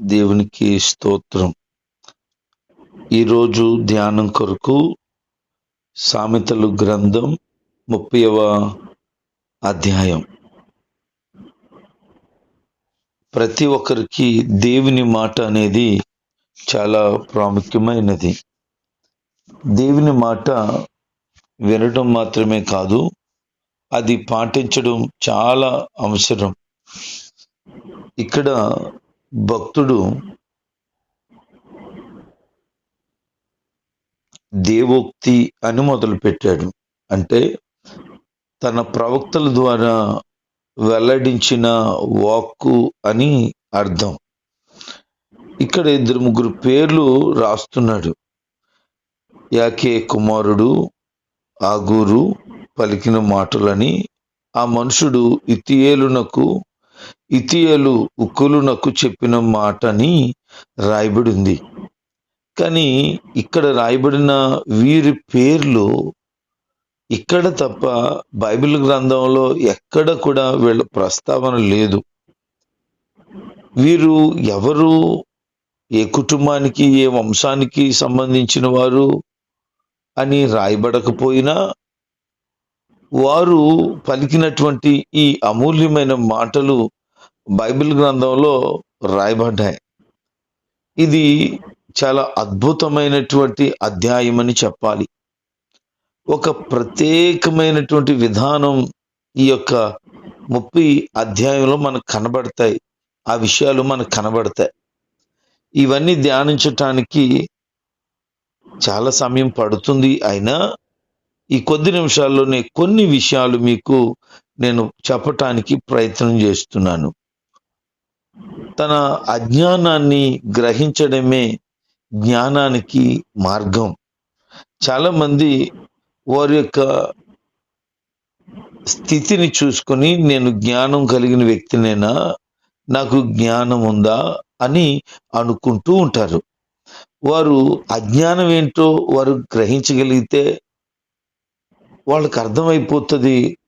దేవునికి స్తోత్రం. ఈరోజు ధ్యానం కొరకు సామెతలు గ్రంథం ముప్పైవ అధ్యాయం. ప్రతి ఒక్కరికి దేవుని మాట అనేది చాలా ప్రాముఖ్యమైనది. దేవుని మాట వినడం మాత్రమే కాదు అది పాటించడం చాలా అవసరం. ఇక్కడ భక్తుడు దేవోక్తి అని మొదలు పెట్టాడు అంటే తన ప్రవక్తల ద్వారా వెల్లడించిన వాక్కు అని అర్థం. ఇక్కడ ఇద్దరు ముగ్గురు పేర్లు రాస్తున్నాడు. యాకే కుమారుడు ఆగూరు పలికిన మాటలని ఆ మనుషుడు ఇతియేలునకు ఇతియేలు ఉక్కులునకు చెప్పిన మాటని రాయబడి ఉంది కానీ ఇక్కడ రాయబడిన వీరి పేర్లు ఇక్కడ తప్ప బైబిల్ గ్రంథంలో ఎక్కడ కూడా వీళ్ళ ప్రస్తావన లేదు. వీరు ఎవరు? ఏ కుటుంబానికి ఏ వంశానికి సంబంధించిన వారు అని రాయబడకపోయినా వారు పలికినటువంటి ఈ అమూల్యమైన మాటలు బైబిల్ గ్రంథంలో రాయబడ్డాయి. ఇది చాలా అద్భుతమైనటువంటి అధ్యాయం అని చెప్పాలి. ఒక ప్రత్యేకమైనటువంటి విధానం ఈ యొక్క ముప్పి అధ్యాయంలో మనకు కనబడతాయి. ఆ విషయాలు మనకు కనబడతాయి. ఇవన్నీ ధ్యానించటానికి చాలా సమయం పడుతుంది. అయినా ఈ కొద్ది నిమిషాల్లోనే కొన్ని విషయాలు మీకు నేను చెప్పటానికి ప్రయత్నం చేస్తున్నాను. తన అజ్ఞానాన్ని గ్రహించడమే జ్ఞానానికి మార్గం. చాలామంది వారి యొక్క స్థితిని చూసుకొని నేను జ్ఞానం కలిగిన వ్యక్తినేనా? నాకు జ్ఞానం ఉందా? అని అనుకుంటూ ఉంటారు. వారు అజ్ఞానం ఏంటో వారు గ్రహించగలిగితే వాళ్ళకి అర్థమైపోతుంది.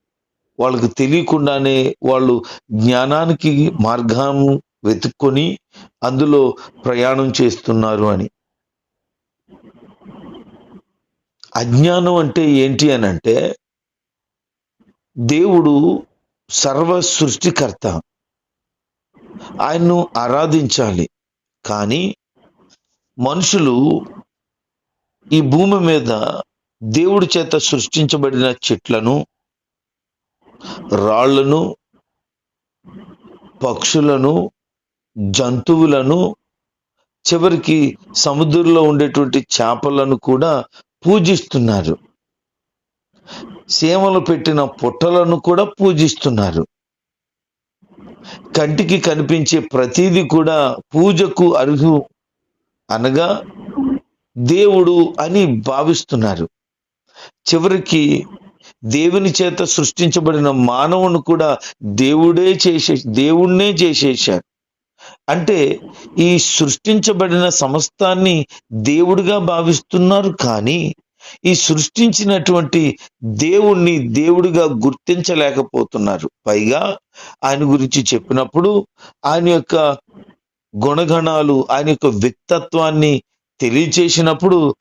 వాళ్ళకి తెలియకుండానే వాళ్ళు జ్ఞానానికి మార్గం వెతుక్కొని అందులో ప్రయాణం చేస్తున్నారు అని. అజ్ఞానం అంటే ఏంటి అని అంటే దేవుడు సర్వ సృష్టికర్త. ఆయన్ను ఆరాధించాలి. కానీ మనుషులు ఈ భూమి మీద దేవుడి చేత సృష్టించబడిన చెట్లను రాళ్ళను పక్షులను జంతువులను చివరికి సముద్రంలో ఉండేటువంటి చేపలను కూడా పూజిస్తున్నారు. సేమలు పెట్టిన పుట్టలను కూడా పూజిస్తున్నారు. కంటికి కనిపించే ప్రతిదీ కూడా పూజకు అర్హు అనగా దేవుడు అని భావిస్తున్నారు. చివరికి దేవుని చేత సృష్టించబడిన మానవుని కూడా దేవుడే చేసే దేవుణ్ణే చేసేశారు అంటే ఈ సృష్టించబడిన సమస్తాన్ని దేవుడిగా భావిస్తున్నారు కానీ ఈ సృష్టించినటువంటి దేవుణ్ణి దేవుడిగా గుర్తించలేకపోతున్నారు. పైగా ఆయన గురించి చెప్పినప్పుడు ఆయన యొక్క గుణగణాలు ఆయన యొక్క వ్యక్తత్వాన్ని తెలియచేసినప్పుడు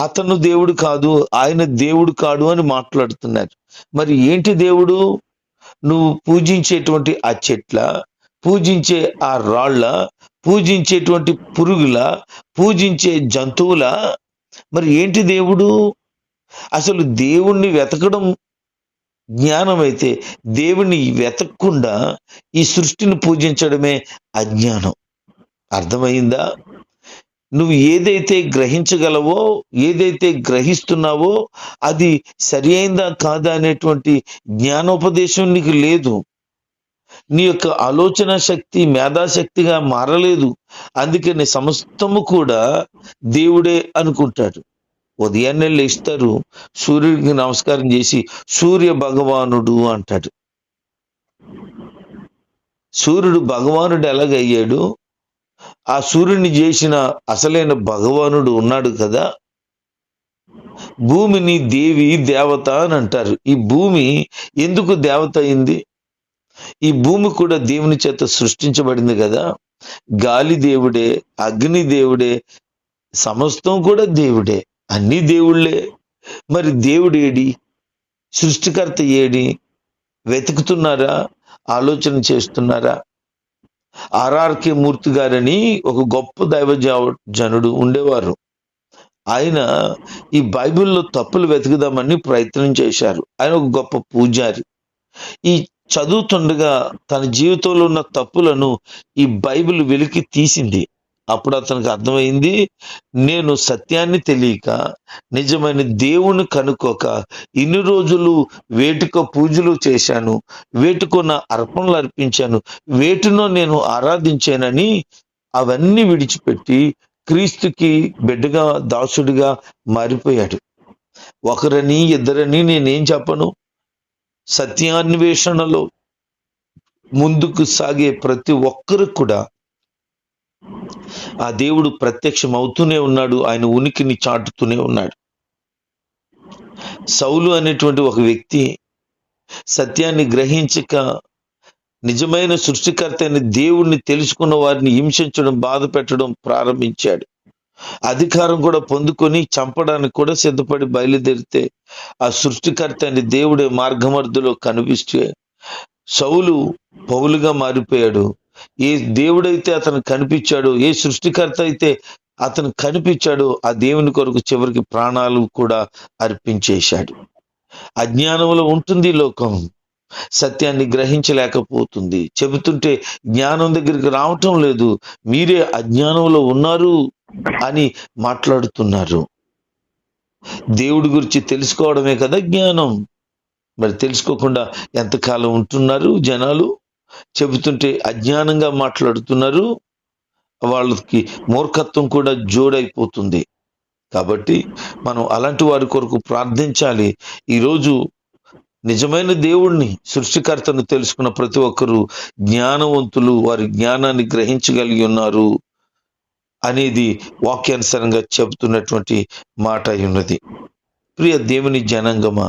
అతను దేవుడు కాదు ఆయన దేవుడు కాడు అని మాట్లాడుతున్నారు. మరి ఏంటి దేవుడు? నువ్వు పూజించేటువంటి ఆ చెట్ల పూజించే ఆ రాళ్ళ పూజించేటువంటి పురుగుల పూజించే జంతువుల మరి ఏంటి దేవుడు? అసలు దేవుణ్ణి వెతకడం జ్ఞానం అయితే దేవుణ్ణి వెతకకుండా ఈ సృష్టిని పూజించడమే అజ్ఞానం. అర్థమైందా? నువ్వు ఏదైతే గ్రహించగలవో ఏదైతే గ్రహిస్తున్నావో అది సరి అయిందా కాదా అనేటువంటి జ్ఞానోపదేశం నీకు లేదు. నీ యొక్క ఆలోచన శక్తి మేధాశక్తిగా మారలేదు. అందుకని సమస్తము కూడా దేవుడే అనుకుంటాడు. ఉదయాన్నే లేస్తారు సూర్యుడికి నమస్కారం చేసి సూర్య భగవానుడు అంటాడు. సూర్యుడు భగవానుడు ఎలాగయ్యాడు? ఆ సూర్యుని చేసిన అసలైన భగవానుడు ఉన్నాడు కదా. భూమిని దేవి దేవత అని అంటారు. ఈ భూమి ఎందుకు దేవత అయింది? ఈ భూమి కూడా దేవుని చేత సృష్టించబడింది కదా. గాలి దేవుడే అగ్ని దేవుడే సమస్తం కూడా దేవుడే అన్ని దేవుళ్ళే. మరి దేవుడేడి సృష్టికర్త ఏడి? వెతుకుతున్నారా? ఆలోచన చేస్తున్నారా? ఆర్ఆర్కే మూర్తి గారని ఒక గొప్ప దైవ జనుడు ఉండేవారు. ఆయన ఈ బైబిల్లో తప్పులు వెతుకుదామని ప్రయత్నం చేశారు. ఆయన ఒక గొప్ప పూజారి. ఈ చదువుతుండగా తన జీవితంలో ఉన్న తప్పులను ఈ బైబిల్ వెలికి తీసింది. అప్పుడు అతనికి అర్థమైంది నేను సత్యాన్ని తెలియక నిజమైన దేవుని కనుక్కోక ఇన్ని రోజులు వేటుక పూజలు చేశాను వేటుకున్న అర్పణలు అర్పించాను వేటునో నేను ఆరాధించానని అవన్నీ విడిచిపెట్టి క్రీస్తుకి బిడ్డగా దాసుడిగా మారిపోయాడు. ఒకరని ఇద్దరని నేనేం చెప్పను? సత్యాన్వేషణలో ముందుకు సాగే ప్రతి ఒక్కరికి కూడా ఆ దేవుడు ప్రత్యక్షం అవుతూనే ఉన్నాడు ఆయన ఉనికిని చాటుతూనే ఉన్నాడు. సౌలు అనేటువంటి ఒక వ్యక్తి సత్యాన్ని గ్రహించక నిజమైన సృష్టికర్త అయిన దేవుణ్ణి తెలుసుకున్న వారిని హింసించడం బాధ పెట్టడం ప్రారంభించాడు. అధికారం కూడా పొందుకొని చంపడానికి కూడా సిద్ధపడి బయలుదేరితే ఆ సృష్టికర్త అయిన దేవుడే మార్గమర్ధలో కనిపిస్తే సౌలు పౌలుగా మారిపోయాడు. ఏ దేవుడైతే అతను కనిపించాడు ఏ సృష్టికర్త అయితే అతను కనిపించాడు ఆ దేవుని కొరకు చివరికి ప్రాణాలు కూడా అర్పించేశాడు. అజ్ఞానంలో ఉంటుంది లోకం. సత్యాన్ని గ్రహించలేకపోతుంది. చెబుతుంటే జ్ఞానం దగ్గరికి రావటం లేదు. మీరే అజ్ఞానంలో ఉన్నారు అని మాట్లాడుతున్నారు. దేవుడి గురించి తెలుసుకోవడమే కదా జ్ఞానం. మరి తెలుసుకోకుండా ఎంతకాలం ఉంటున్నారు జనాలు? చెబుతుంటే అజ్ఞానంగా మాట్లాడుతున్నారు. వాళ్ళకి మూర్ఖత్వం కూడా జోడైపోతుంది. కాబట్టి మనం అలాంటి వారి కొరకు ప్రార్థించాలి. ఈరోజు నిజమైన దేవుణ్ణి సృష్టికర్తను తెలుసుకున్న ప్రతి ఒక్కరూ జ్ఞానవంతులు వారి జ్ఞానాన్ని గ్రహించగలిగి ఉన్నారు అనేది వాక్యానుసారంగా చెబుతున్నటువంటి మాట అయి ఉన్నది ప్రియ దేవుని జనాంగమా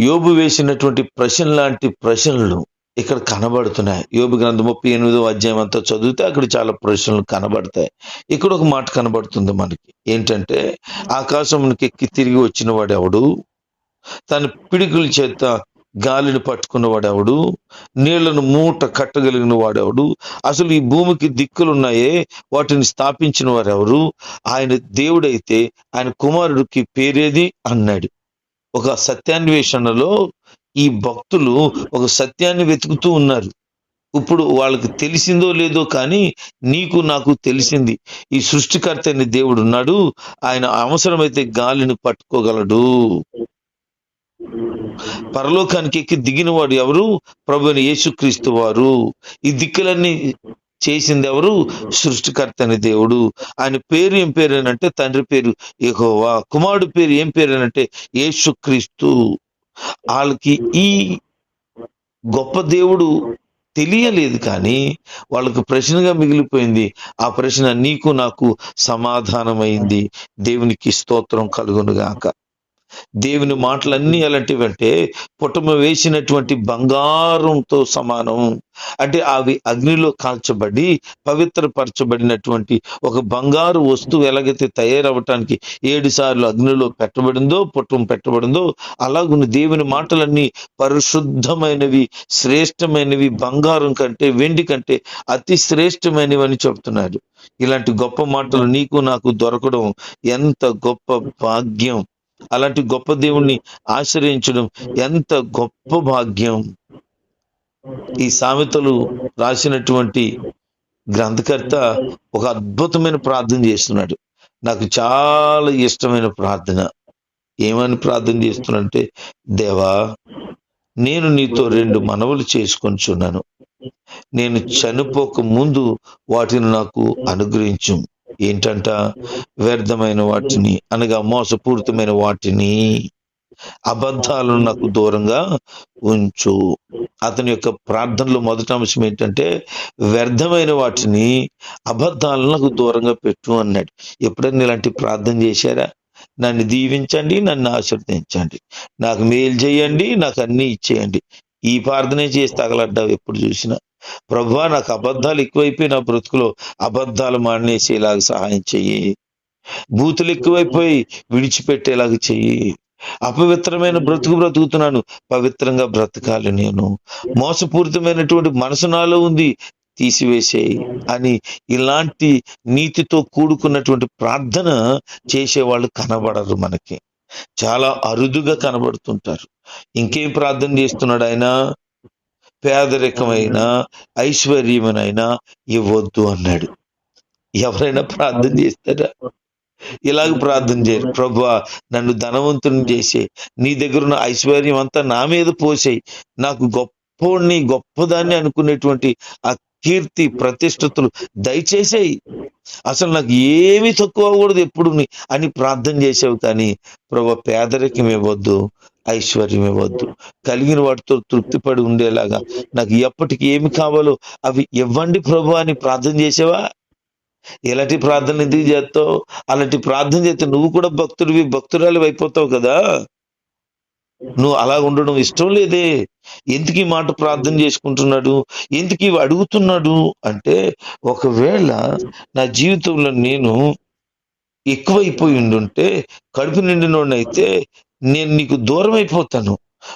యోబు వేసినటువంటి ప్రశ్న లాంటి ప్రశ్నలు ఇక్కడ కనబడుతున్నాయి. యోబు గ్రంథం ముప్పై ఎనిమిదో అధ్యాయం అంతా చదివితే అక్కడ చాలా ప్రశ్నలు కనబడతాయి. ఇక్కడ ఒక మాట కనబడుతుంది మనకి. ఏంటంటే ఆకాశంకి ఎక్కి తిరిగి వచ్చిన వాడెవడు? తన పిడికుల చేత గాలిని పట్టుకున్న వాడెవడు? నీళ్ళను మూట కట్టగలిగిన వాడెవడు? అసలు ఈ భూమికి దిక్కులున్నాయే? వాటిని స్థాపించిన వారెవరు? ఆయన దేవుడైతే ఆయన కుమారుడికి పేరేది? అన్నాడు. ఒక సత్యాన్వేషణలో ఈ భక్తులు ఒక సత్యాన్ని వెతుకుతూ ఉన్నారు. ఇప్పుడు వాళ్ళకి తెలిసిందో లేదో కానీ నీకు నాకు తెలిసింది. ఈ సృష్టికర్త అని దేవుడు ఉన్నాడు. ఆయన అవసరమైతే గాలిని పట్టుకోగలడు. పరలోకానికి ఎక్కి దిగిన వాడు ఎవరు? ప్రభుని యేసుక్రీస్తు వారు. ఈ దిక్కులన్నీ చేసింది ఎవరు సృష్టికర్త అని దేవుడు. ఆయన పేరు ఏం పేరు అంటే తండ్రి పేరు యెహోవా. కుమారుడు పేరు ఏం పేరు అంటే యేసుక్రీస్తు. వాళ్ళకి ఈ గొప్ప దేవుడు తెలియలేదు కానీ వాళ్ళకు ప్రశ్నగా మిగిలిపోయింది. ఆ ప్రశ్న నీకు నాకు సమాధానమైంది. దేవునికి స్తోత్రం కలుగునుగాక. దేవుని మాటలన్నీ ఎలాంటివంటే పుటము వేసినటువంటి బంగారంతో సమానం. అంటే అవి అగ్నిలో కాల్చబడి పవిత్రపరచబడినటువంటి ఒక బంగారు వస్తువు ఎలాగైతే తయారవటానికి ఏడు సార్లు అగ్నిలో పెట్టబడిందో పుట్టం పెట్టబడిందో అలాగున్న దేవుని మాటలన్నీ పరిశుద్ధమైనవి శ్రేష్టమైనవి బంగారం కంటే వెండి కంటే అతి శ్రేష్టమైనవి అని చెప్తున్నాడు. ఇలాంటి గొప్ప మాటలు నీకు నాకు దొరకడం ఎంత గొప్ప భాగ్యం. అలాంటి గొప్ప దేవుణ్ణి ఆశ్రయించడం ఎంత గొప్ప భాగ్యం. ఈ సామెతలు రాసినటువంటి గ్రంథకర్త ఒక అద్భుతమైన ప్రార్థన చేస్తున్నాడు. నాకు చాలా ఇష్టమైన ప్రార్థన. ఏమని ప్రార్థన చేస్తున్నాడంటే దేవా నేను నీతో రెండు మనవులు చేసుకొనిచున్నాను. నేను చనిపోక ముందు వాటిని నాకు అనుగ్రహించు. ఏంటంట? వ్యర్థమైన వాటిని అనగా మోసపూరితమైన వాటిని అబద్ధాలను నాకు దూరంగా ఉంచు. అతని యొక్క ప్రార్థనలో మొదటి అంశం ఏంటంటే వ్యర్థమైన వాటిని అబద్ధాలను నాకు దూరంగా పెట్టు అన్నాడు. ఎప్పుడైనా ఇలాంటి ప్రార్థన చేశారా? నన్ను దీవించండి నన్ను ఆశీర్వదించండి. నాకు మేలు చేయండి నాకు అన్ని ఇచ్చేయండి. ఈ ప్రార్థనే చేసి తగలడ్డావు ఎప్పుడు చూసినా. ప్రభా నాకు అబద్ధాలు ఎక్కువైపోయి నా బ్రతుకులో అబద్ధాలు మానేసేలాగా సహాయం చెయ్యి. బూతులు ఎక్కువైపోయి విడిచిపెట్టేలాగా చెయ్యి. అపవిత్రమైన బ్రతుకు బ్రతుకుతున్నాను. పవిత్రంగా బ్రతకాలి నేను. మోసపూరితమైనటువంటి మనసు నాలో ఉంది తీసివేసేయి అని ఇలాంటి నీతితో కూడుకున్నటువంటి ప్రార్థన చేసేవాళ్ళు కనబడరు మనకి. చాలా అరుదుగా కనబడుతుంటారు. ఇంకేం ప్రార్థన చేస్తున్నాడు ఆయన? పేదరికమైన ఐశ్వర్యమైనా ఇవ్వద్దు అన్నాడు. ఎవరైనా ప్రార్థన చేస్తారా? ఇలాగ ప్రార్థన చేయరు ప్రభా నన్ను ధనవంతుని చేసే నీ దగ్గర ఉన్న ఐశ్వర్యం అంతా నా మీద పోసేయి. నాకు గొప్పోడిని గొప్పదాన్ని అనుకునేటువంటి ఆ కీర్తి ప్రతిష్ఠితులు. దయచేసేయి అసలు నాకు ఏమి తక్కువ అవ్వకూడదు ఎప్పుడు అని ప్రార్థన చేసావు కానీ ప్రభు పేదరికం ఇవ్వద్దు ఐశ్వర్యం ఇవ్వద్దు. కలిగిన వాటితో తృప్తిపడి ఉండేలాగా నాకు ఎప్పటికి ఏమి కావాలో అవి ఇవ్వండి ప్రభు అని ప్రార్థన చేసావా? ఎలాంటి ప్రార్థన ఎందుకు చేస్తావు? అలాంటి ప్రార్థన చేస్తే నువ్వు కూడా భక్తుడివి భక్తురాలు అయిపోతావు కదా. నువ్వు అలా ఉండడం ఇష్టం లేదే. ఎందుకు ఈ మాట ప్రార్థన చేసుకుంటున్నాడు? ఎందుకు ఇవి అడుగుతున్నాడు? అంటే ఒకవేళ నా జీవితంలో నేను ఎక్కువైపోయి ఉండుంటే కడుపు నిండినోడైతే నేను నీకు దూరం అయిపోతాను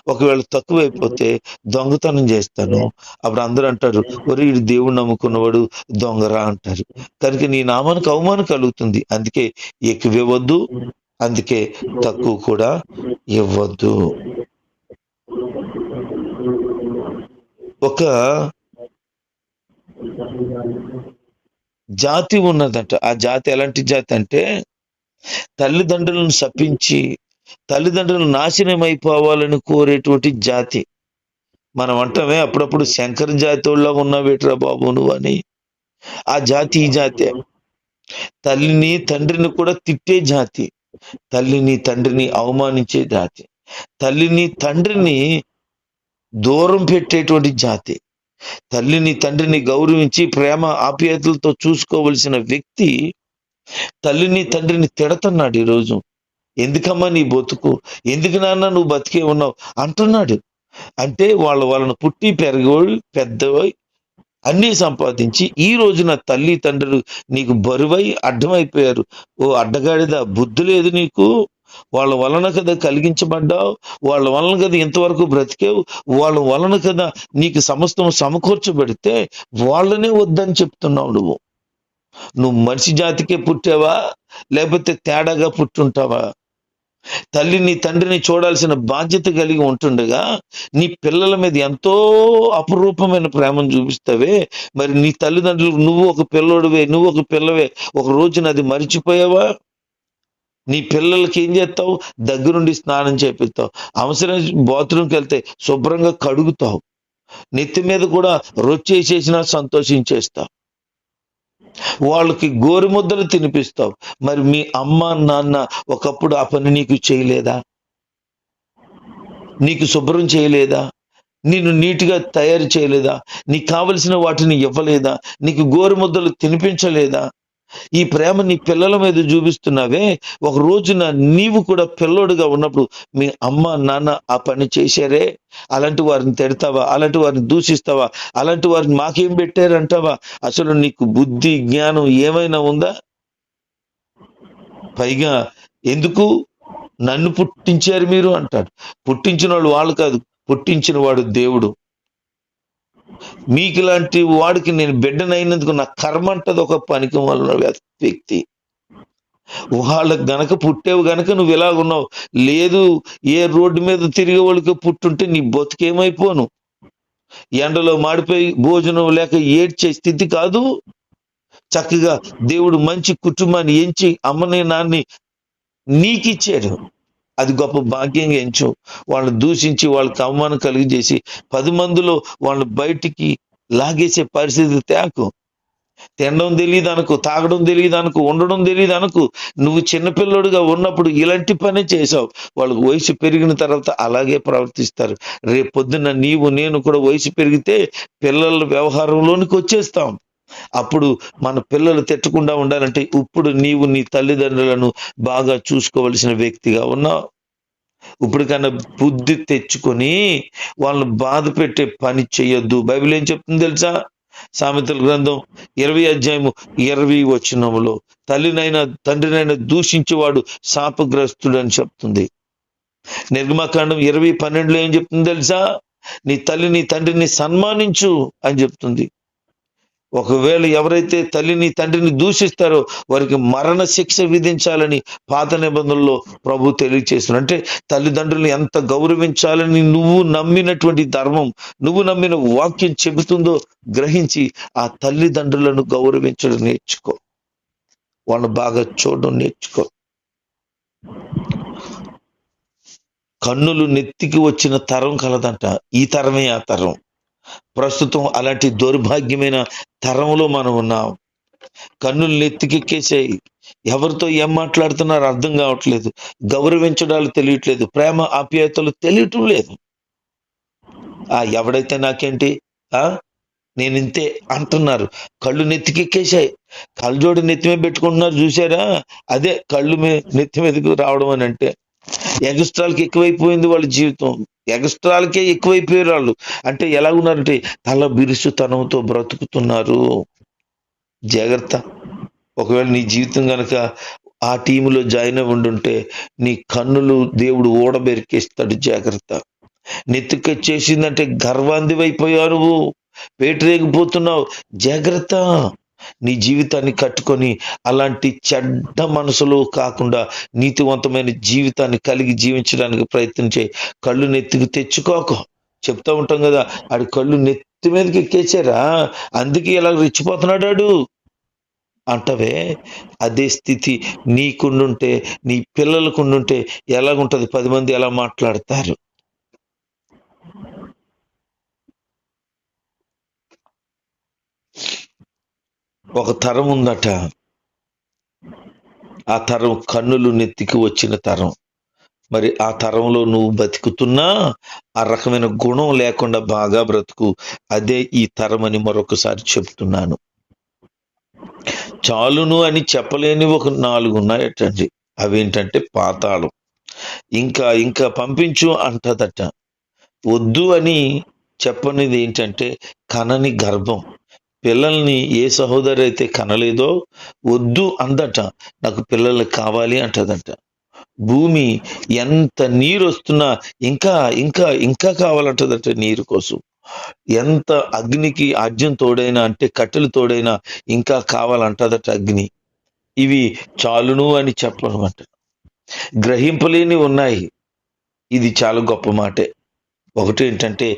ఒకవేళ తక్కువైపోతే దొంగతనం చేస్తాను. అప్పుడు అందరూ అంటారు ఒరే ఇది దేవుడు నమ్ముకున్నవాడు దొంగరా అంటారు. కనుక నీ నామానికి అవమానం కలుగుతుంది. అందుకే ఎక్కువ ఇవ్వద్దు అందుకే తక్కువ కూడా ఇవ్వద్దు ఒక జాతి ఉన్నదంట. ఆ జాతి ఎలాంటి జాతి అంటే తల్లిదండ్రులను శపించి తల్లిదండ్రులు నాశనం అయిపోవాలని కోరేటువంటి జాతి. మనం అంటామే అప్పుడప్పుడు శంకర జాతి వాళ్ళ ఉన్నావేట్రా బాబు నువ్వు అని. ఆ జాతి ఈ జాతి. తల్లిని తండ్రిని కూడా తిట్టే జాతి. తల్లిని తండ్రిని అవమానించే జాతి. తల్లిని తండ్రిని దూరం పెట్టేటువంటి జాతి. తల్లిని తండ్రిని గౌరవించి ప్రేమ ఆప్యాయతలతో చూసుకోవలసిన వ్యక్తి తల్లిని తండ్రిని తిడతన్నాడు ఈరోజు. ఎందుకమ్మా నీ బతుకు? ఎందుకు నాన్న నువ్వు బతికే ఉన్నావు? అంటున్నాడు. అంటే వాళ్ళ వాళ్ళను పుట్టి పెరగోళ్ళు పెద్దవై అన్నీ సంపాదించి ఈ రోజున తల్లి తండ్రులు నీకు బరువై అడ్డమైపోయారు. ఓ అడ్డగాడిద? బుద్ధి లేదు నీకు. వాళ్ళ వలన కదా కలిగించబడ్డావు వాళ్ళ వలన కదా ఇంతవరకు బ్రతికేవు వాళ్ళ వలన కదా నీకు సమస్తం సమకూర్చబడితే వాళ్ళనే వద్దని చెప్తున్నావు నువ్వు. నువ్వు మనిషి జాతికే పుట్టావా? లేకపోతే తేడాగా పుట్టుంటావా? తల్లి నీ తండ్రిని చూడాల్సిన బాధ్యత కలిగి ఉంటుండగా నీ పిల్లల మీద ఎంతో అపురూపమైన ప్రేమను చూపిస్తావే. మరి నీ తల్లిదండ్రులు నువ్వు ఒక పిల్లోడివే నువ్వు ఒక పిల్లవే ఒక రోజున అది మర్చిపోయావా? నీ పిల్లలకి ఏం చేస్తావు? దగ్గరుండి స్నానం చేపిస్తావు. అవసరం బాత్రూమ్కి వెళ్తే శుభ్రంగా కడుగుతావు. నెత్తి మీద కూడా రొచ్చేసేసినా సంతోషించేస్తావు. వాళ్ళకి గోరుముద్దలు తినిపిస్తావు. మరి మీ అమ్మ నాన్న ఒకప్పుడు ఆ పని నీకు చేయలేదా? నీకు శుభ్రం చేయలేదా? నిన్ను నీట్గా తయారు చేయలేదా? నీకు కావలసిన వాటిని ఇవ్వలేదా? నీకు గోరుముద్దలు తినిపించలేదా? ఈ ప్రేమ నీ పిల్లల మీద చూపిస్తున్నావే. ఒక రోజున నీవు కూడా పిల్లోడుగా ఉన్నప్పుడు మీ అమ్మ నాన్న ఆ పని చేశారే? అలాంటి వారిని తిడతావా? అలాంటి వారిని దూషిస్తావా? అలాంటి వారిని మాకేం పెట్టారంటావా? అసలు నీకు బుద్ధి జ్ఞానం ఏమైనా ఉందా? పైగా ఎందుకు? నన్ను పుట్టించారు మీరు అంటాడు. పుట్టించిన వాళ్ళు వాళ్ళు కాదు పుట్టించిన వాడు దేవుడు. మీకు ఇలాంటి వాడికి నేను బిడ్డనైనందుకు నా కర్మ అంటది ఒక పనికి వలన వ్యక్తి. వాళ్ళకి గనక పుట్టేవు గనక నువ్వు ఇలాగున్నావు లేదు ఏ రోడ్డు మీద తిరిగే వాళ్ళకి పుట్టుంటే నీ బతుకేమైపోను. ఎండలో మాడిపోయి భోజనం లేక ఏడ్చే స్థితి కాదు. చక్కగా దేవుడు మంచి కుటుంబాన్ని ఎంచి అమ్మని నాన్ని నీకిచ్చాడు. అది గొప్ప భాగ్యంగా ఎంచు. వాళ్ళని దూషించి వాళ్ళకి అవమానం కలిగజేసి పది మందిలో వాళ్ళని బయటికి లాగేసే పరిస్థితి తేకు. తినడం తెలియదు అనుకు తాగడం తెలియదు అనుకు ఉండడం తెలియదు అనుకు నువ్వు చిన్నపిల్లడుగా ఉన్నప్పుడు ఇలాంటి పనే చేసావు వాళ్ళకి వయసు పెరిగిన తర్వాత అలాగే ప్రవర్తిస్తారు. రేపు పొద్దున్న నీవు నేను కూడా వయసు పెరిగితే పిల్లల వ్యవహారంలోనికి వచ్చేస్తాం. అప్పుడు మన పిల్లలు తిట్టకుండా ఉండాలంటే ఇప్పుడు నీవు నీ తల్లిదండ్రులను బాగా చూసుకోవలసిన వ్యక్తిగా ఉన్నావు. ఇప్పుడు కన్నా బుద్ధి తెచ్చుకొని వాళ్ళని బాధ పెట్టే పని చేయొద్దు బైబిల్ ఏం చెప్తుంది తెలుసా? సామెతల గ్రంథం ఇరవై అధ్యాయము ఇరవై వచనములో తల్లినైనా తండ్రినైనా దూషించేవాడు శాపగ్రస్తుడు అని చెప్తుంది. నిర్గమకాండం ఇరవై పన్నెండులో ఏం చెప్తుంది తెలుసా? నీ తల్లిని తండ్రిని సన్మానించు అని చెప్తుంది. ఒకవేళ ఎవరైతే తల్లిని తండ్రిని దూషిస్తారో వారికి మరణ శిక్ష విధించాలని పాత నిబంధనలో ప్రభు తెలియచేస్తున్నారు అంటే తల్లిదండ్రులను ఎంత గౌరవించాలని నువ్వు నమ్మినటువంటి ధర్మం నువ్వు నమ్మిన వాక్యం చెబుతుందో గ్రహించి ఆ తల్లిదండ్రులను గౌరవించడం నేర్చుకో. వాళ్ళని బాగా చూడడం నేర్చుకో. కన్నులు నెత్తికి వచ్చిన తరం కలదంట. ఈ తరమే ఆ తరం. ప్రస్తుతం అలాంటి దౌర్భాగ్యమైన తరంలో మనం ఉన్నాం. కన్నులు నెత్తికెక్కేసాయి ఎవరితో ఏం మాట్లాడుతున్నారో అర్థం కావట్లేదు. గౌరవించడాలు తెలియట్లేదు. ప్రేమ ఆప్యాయతలు తెలియటం లేదు. ఆ ఎవడైతే నాకేంటి? ఆ నేను ఇంతే అంటున్నారు. కళ్ళు నెత్తికెక్కేసాయి కళ్ళజోడు నెత్తి మీద పెట్టుకుంటున్నారు చూసారా అదే కళ్ళు మీ నెత్తి మీదకు రావడం అని అంటే ఎగస్ట్రాలకి ఎక్కువైపోయింది వాళ్ళ జీవితం. ఎగస్ట్రాలకే ఎక్కువైపోయారు వాళ్ళు. అంటే ఎలా ఉన్నారంటే తల బిరుసుతనంతో బ్రతుకుతున్నారు. జాగ్రత్త. ఒకవేళ నీ జీవితం కనుక ఆ టీములో జాయిన్ అయి ఉండుంటే నీ కన్నులు దేవుడు ఓడబెరికేస్తాడు. జాగ్రత్త. నెత్తికొచ్చేసిందంటే గర్వాంధివైపోయావు నువ్వు. పేటరేగిపోతున్నావు. జాగ్రత్త. నీ జీవితాన్ని కట్టుకొని అలాంటి చెడ్డ మనసులో కాకుండా నీతివంతమైన జీవితాన్ని కలిగి జీవించడానికి ప్రయత్నం చేయి. కళ్ళు నెత్తికి తెచ్చుకోక. చెప్తా ఉంటాం కదా ఆడి కళ్ళు నెత్తి మీదకి ఎక్కేచారా అందుకే ఇలా రెచ్చిపోతున్నాడు ఆడు. అంటవే అదే స్థితి నీకుండుంటే నీ పిల్లలకుండుంటే ఎలాగుంటది? పది మంది ఎలా మాట్లాడతారు? ఒక తరం ఉందట. ఆ తరం కన్నులు నెత్తికి వచ్చిన తరం. మరి ఆ తరంలో నువ్వు బతుకుతున్నా ఆ రకమైన గుణం లేకుండా బాగా బ్రతుకు. అదే ఈ తరం అని మరొకసారి చెప్తున్నాను. చాలును అని చెప్పలేని ఒక నాలుగు ఉన్నాయటండి. అవేంటంటే పాతాళం. ఇంకా ఇంకా పంపించు అంటదట. వద్దు అని చెప్పనిది ఏంటంటే కనని గర్భం. పిల్లల్ని ఏ సహోదరి అయితే కనలేదో వద్దు అందట. నాకు పిల్లలు కావాలి అంటదట. భూమి ఎంత నీరు వస్తున్నా ఇంకా ఇంకా ఇంకా కావాలంటదట నీరు కోసం. ఎంత అగ్నికి ఆజ్యం తోడైనా అంటే కట్టెలు తోడైనా ఇంకా కావాలంటదట అగ్ని. ఇవి చాలును అని చెప్పనమాట గ్రహింపలేని ఉన్నాయి. ఇది చాలా గొప్ప మాటే. ఒకటి ఏంటంటే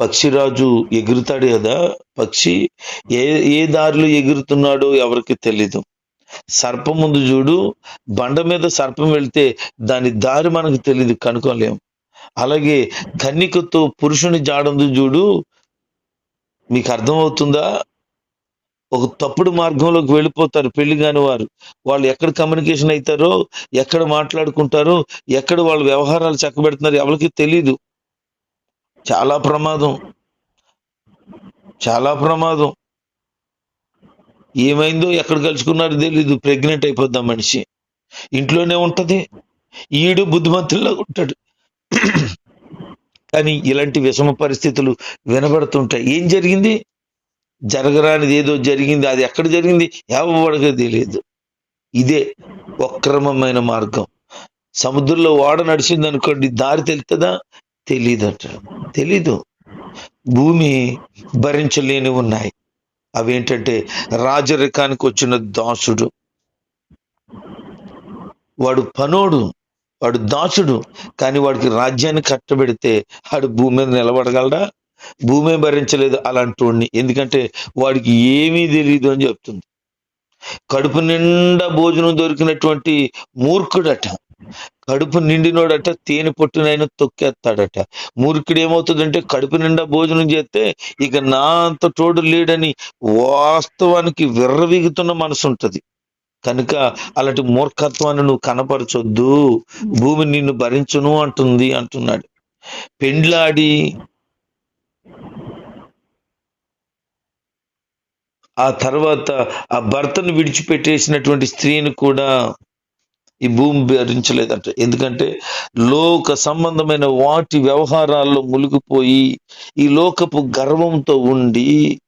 పక్షిరాజు ఎగురుతాడు కదా పక్షి ఏ ఏ దారిలో ఎగురుతున్నాడో ఎవరికి తెలీదు. సర్పం ముందు చూడు బండ మీద సర్పం వెళ్తే దాని దారి మనకు తెలియదు కనుక్కోలేం. అలాగే కన్నికతో పురుషుని జాడందు చూడు మీకు అర్థమవుతుందా? ఒక తప్పుడు మార్గంలోకి వెళ్ళిపోతారు పెళ్ళి కాని వారు. వాళ్ళు ఎక్కడ కమ్యూనికేషన్ అవుతారో ఎక్కడ మాట్లాడుకుంటారో ఎక్కడ వాళ్ళ వ్యవహారాలు చక్కబెడుతున్నారు ఎవరికి తెలీదు. చాలా ప్రమాదం. చాలా ప్రమాదం. ఏమైందో ఎక్కడ కలుసుకున్నారో తెలీదు. ప్రెగ్నెంట్ అయిపోద్దాం మనిషి. ఇంట్లోనే ఉంటది. ఈడు బుద్ధిమంతుల్లో ఉంటాడు. కానీ ఇలాంటి విషమ పరిస్థితులు వినబడుతుంటాయి. ఏం జరిగింది? జరగరానిది ఏదో జరిగింది. అది ఎక్కడ జరిగింది? ఎవరికి తెలియదు ఇదే వక్రమమైన మార్గం. సముద్రంలో ఓడ నడిచింది అనుకోండి దారి తెలుస్తుందా తెలీదట. తెలీదు. భూమి భరించలేని ఉన్నాయి. అవేంటంటే రాజరికానికి వచ్చిన దాసుడు. వాడు పనోడు వాడు దాసుడు కానీ వాడికి రాజ్యాన్ని కట్టబెడితే వాడు భూమి మీద నిలబడగలడా? భూమి భరించలేదు అలాంటి వాడిని ఎందుకంటే వాడికి ఏమీ తెలియదు అని చెప్తుంది. కడుపు నిండా భోజనం దొరికినటువంటి మూర్ఖుడట. కడుపు నిండినోడట తేనె పొట్టునైనా తొక్కేస్తాడట. మూర్ఖుడు ఏమవుతుందంటే కడుపు నిండా భోజనం చేస్తే ఇక నా అంత తోడు లేడని వాస్తవానికి విర్రవీగుతున్న మనసు ఉంటది. కనుక అలాంటి మూర్ఖత్వాన్ని నువ్వు కనపరచొద్దు. భూమి నిన్ను భరించును అంటుంది అంటున్నాడు. పెండ్లాడి ఆ తర్వాత ఆ భర్తను విడిచిపెట్టేసినటువంటి స్త్రీని కూడా ఈ భూమి భరించలేదంట. ఎందుకంటే లోక సంబంధమైన వాటి వ్యవహారాల్లో మునిగిపోయి ఈ లోకపు గర్వంతో ఉండి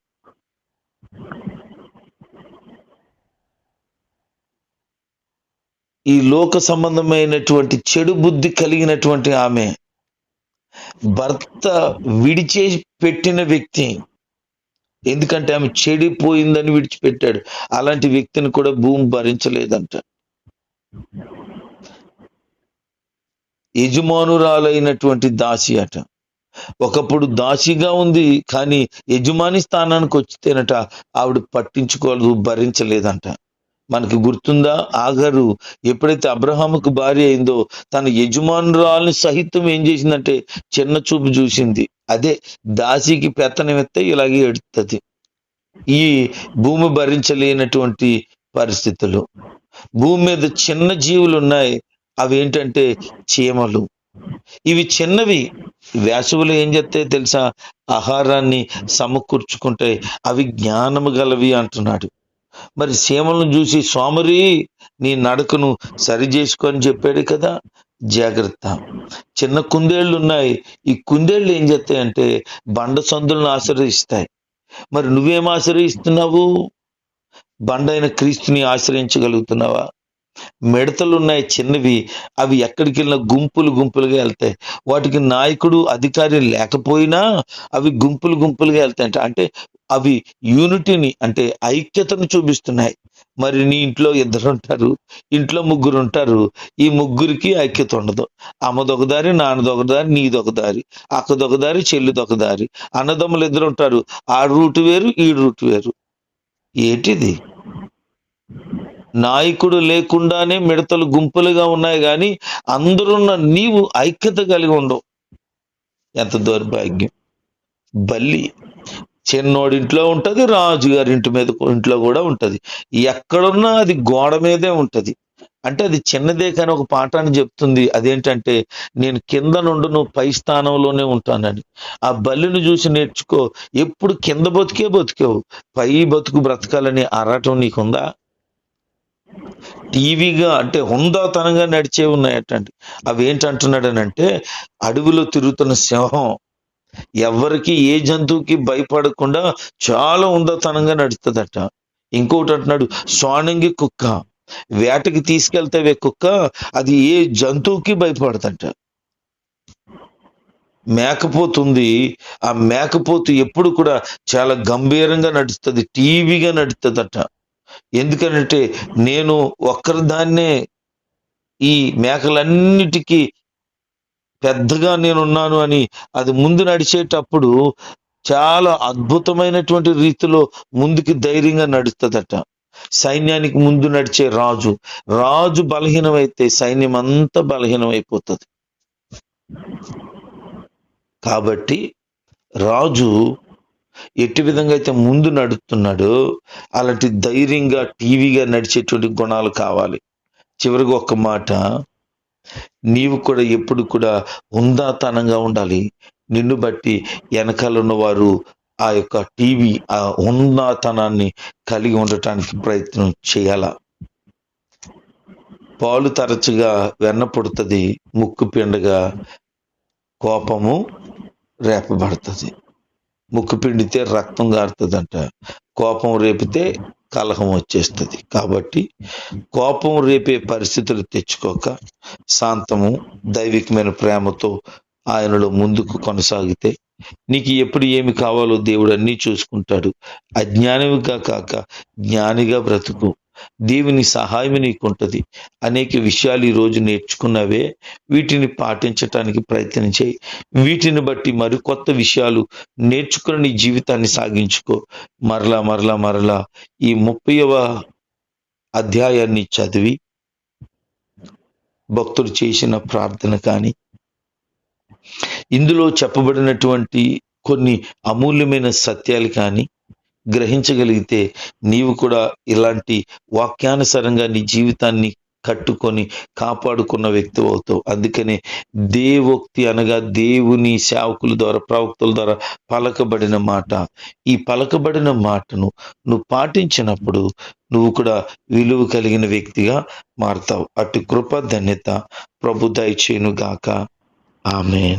ఈ లోక సంబంధమైనటువంటి చెడు బుద్ధి కలిగినటువంటి ఆమె భర్త విడిచే పెట్టిన వ్యక్తి. ఎందుకంటే ఆమె చెడిపోయిందని విడిచిపెట్టాడు. అలాంటి వ్యక్తిని కూడా భూమి భరించలేదంట. యజమానురాలైనటువంటి దాసి అట. ఒకప్పుడు దాసిగా ఉంది కానీ యజమాని స్థానానికి వచ్చితేనట ఆవిడ పట్టించుకోలేదు భరించలేదంట. మనకి గుర్తుందా? ఆగరు. ఎప్పుడైతే అబ్రహాముకు భార్య అయిందో తన యజమానురాల్ని సహితం ఏం చేసిందంటే చిన్న చూపు చూసింది. అదే దాసికి పెత్తనమెత్తే ఇలాగే ఎడుతుంది. ఈ భూమి భరించలేనటువంటి పరిస్థితులు. భూమి మీద చిన్న జీవులు ఉన్నాయి. అవి ఏంటంటే చీమలు. ఇవి చిన్నవి. వేసవులు ఏం చేస్తాయి తెలుసా? ఆహారాన్ని సమకూర్చుకుంటాయి అవి జ్ఞానము గలవి అంటున్నాడు. మరి సీమలను చూసి సోమరి నీ నడకను సరి చేసుకొని చెప్పాడు కదా. జాగ్రత్త. చిన్న కుందేళ్ళు ఉన్నాయి. ఈ కుందేళ్ళు ఏం చేస్తాయంటే బండ సందులను ఆశ్రయిస్తాయి. మరి నువ్వేం ఆశ్రయిస్తున్నావు? బండైన క్రీస్తుని ఆశ్రయించగలుగుతున్నావా? మిడతలు ఉన్నాయి చిన్నవి అవి ఎక్కడికి వెళ్ళినా గుంపులు గుంపులుగా వెళ్తాయి. వాటికి నాయకుడు అధికారి లేకపోయినా అవి గుంపులు గుంపులుగా వెళ్తాయంట. అంటే అవి యూనిటీని అంటే ఐక్యతను చూపిస్తున్నాయి. మరి నీ ఇంట్లో ఇద్దరు ఉంటారు ఇంట్లో ముగ్గురు ఉంటారు. ఈ ముగ్గురికి ఐక్యత ఉండదు. అమ్మదొక దారి నాన్నదొక దారి నీదొక దారి అక్కదొక దారి చెల్లిదొక దారి. అన్నదమ్ములు ఇద్దరు ఉంటారు. ఆ రూట్ వేరు ఈ రూట్ వేరు. ఏంటిది? నాయకుడు లేకుండానే మిడతలు గుంపులుగా ఉన్నాయి కానీ అందరున్న నీవు ఐక్యత కలిగి ఉండవు ఎంత దౌర్భాగ్యం. బల్లి చిన్నోడింట్లో ఉంటది రాజు గారి ఇంటి మీద ఇంట్లో కూడా ఉంటుంది. ఎక్కడున్నా అది గోడ మీదే ఉంటుంది. అంటే అది చిన్నదే కానీ ఒక పాఠాన్ని చెప్తుంది. అదేంటంటే నేను కింద నుండి నువ్వు పై స్థానంలోనే ఉంటానని. ఆ బల్లిని చూసి నేర్చుకో. ఎప్పుడు కింద బతికే బతికేవు. పై బతుకు బ్రతకాలని అరటం నీకుందా? టీవీగా అంటే హుందాతనంగా నడిచే ఉన్నాయటండి. అవి ఏంటంటున్నాడనంటే అడవిలో తిరుగుతున్న సింహం ఎవరికి ఏ జంతువుకి భయపడకుండా చాలా ఉందతనంగా నడుస్తుందట. ఇంకోటి అంటున్నాడు సోనంగి కుక్క. వేటకి తీసుకెళ్తావే కుక్క అది ఏ జంతువుకి భయపడదంట. మేకపోతుంది ఆ మేకపోతు ఎప్పుడు కూడా చాలా గంభీరంగా నడుస్తుంది టీవీగా నడుస్తుందట. ఎందుకనంటే నేను ఒక్కరి దాన్నే ఈ మేకలన్నిటికీ పెద్దగా నేనున్నాను అని అది ముందు నడిచేటప్పుడు చాలా అద్భుతమైనటువంటి రీతిలో ముందుకి ధైర్యంగా నడుస్తుందట. సైన్యానికి ముందు నడిచే రాజు రాజు బలహీనమైతే సైన్యం అంతా బలహీనమైపోతుంది. కాబట్టి రాజు ఎట్టి విధంగా అయితే ముందు నడుస్తున్నాడో అలాంటి ధైర్యంగా టీవీగా నడిచేటువంటి గుణాలు కావాలి. చివరికి ఒక్క మాట నీవు కూడా ఎప్పుడు కూడా ఉందాతనంగా ఉండాలి. నిన్ను బట్టి వెనకాల ఉన్నవారు ఆ యొక్క టీవీ ఆ ఉన్నతనాన్ని కలిగి ఉండటానికి ప్రయత్నం చేయాల. పాలు తరచుగా వెన్న పుడుతుంది ముక్కు పిండగా కోపము రేపబడుతుంది. ముక్కు పిండితే రక్తం గారుతుందంట. కోపం రేపితే కలహం వచ్చేస్తుంది. కాబట్టి కోపం రేపే పరిస్థితులు తెచ్చుకోక శాంతము దైవికమైన ప్రేమతో ఆయనలో ముందుకు కొనసాగితే నీకు ఎప్పుడు ఏమి కావాలో దేవుడు అన్నీ చూసుకుంటాడు. అజ్ఞానివిగా కాక జ్ఞానిగా బ్రతుకు. దేవుని సహాయం నీకుంటది. అనేక విషయాలు ఈ రోజు నేర్చుకున్నవే వీటిని పాటించటానికి ప్రయత్నం చేయి. వీటిని బట్టి మరికొత్త విషయాలు నేర్చుకుని నీ జీవితాన్ని సాగించుకో. మరలా మరలా మరలా ఈ ముప్పైవ అధ్యాయాన్ని చదివి భక్తుడు చేసిన ప్రార్థన కానీ ఇందులో చెప్పబడినటువంటి కొన్ని అమూల్యమైన సత్యాలు కానీ గ్రహించగలిగితే నీవు కూడా ఇలాంటి వాక్యానుసారంగా నీ జీవితాన్ని కట్టుకొని కాపాడుకున్న వ్యక్తి అవుతావు. అందుకనే దేవోక్తి అనగా దేవుని సేవకుల ద్వారా ప్రవక్తల ద్వారా పలకబడిన మాట. ఈ పలకబడిన మాటను నువ్వు పాటించినప్పుడు నువ్వు కూడా విలువ కలిగిన వ్యక్తిగా మారుతావు. అటు కృప ధన్యత ప్రభు దయచేయును గాక ఆమె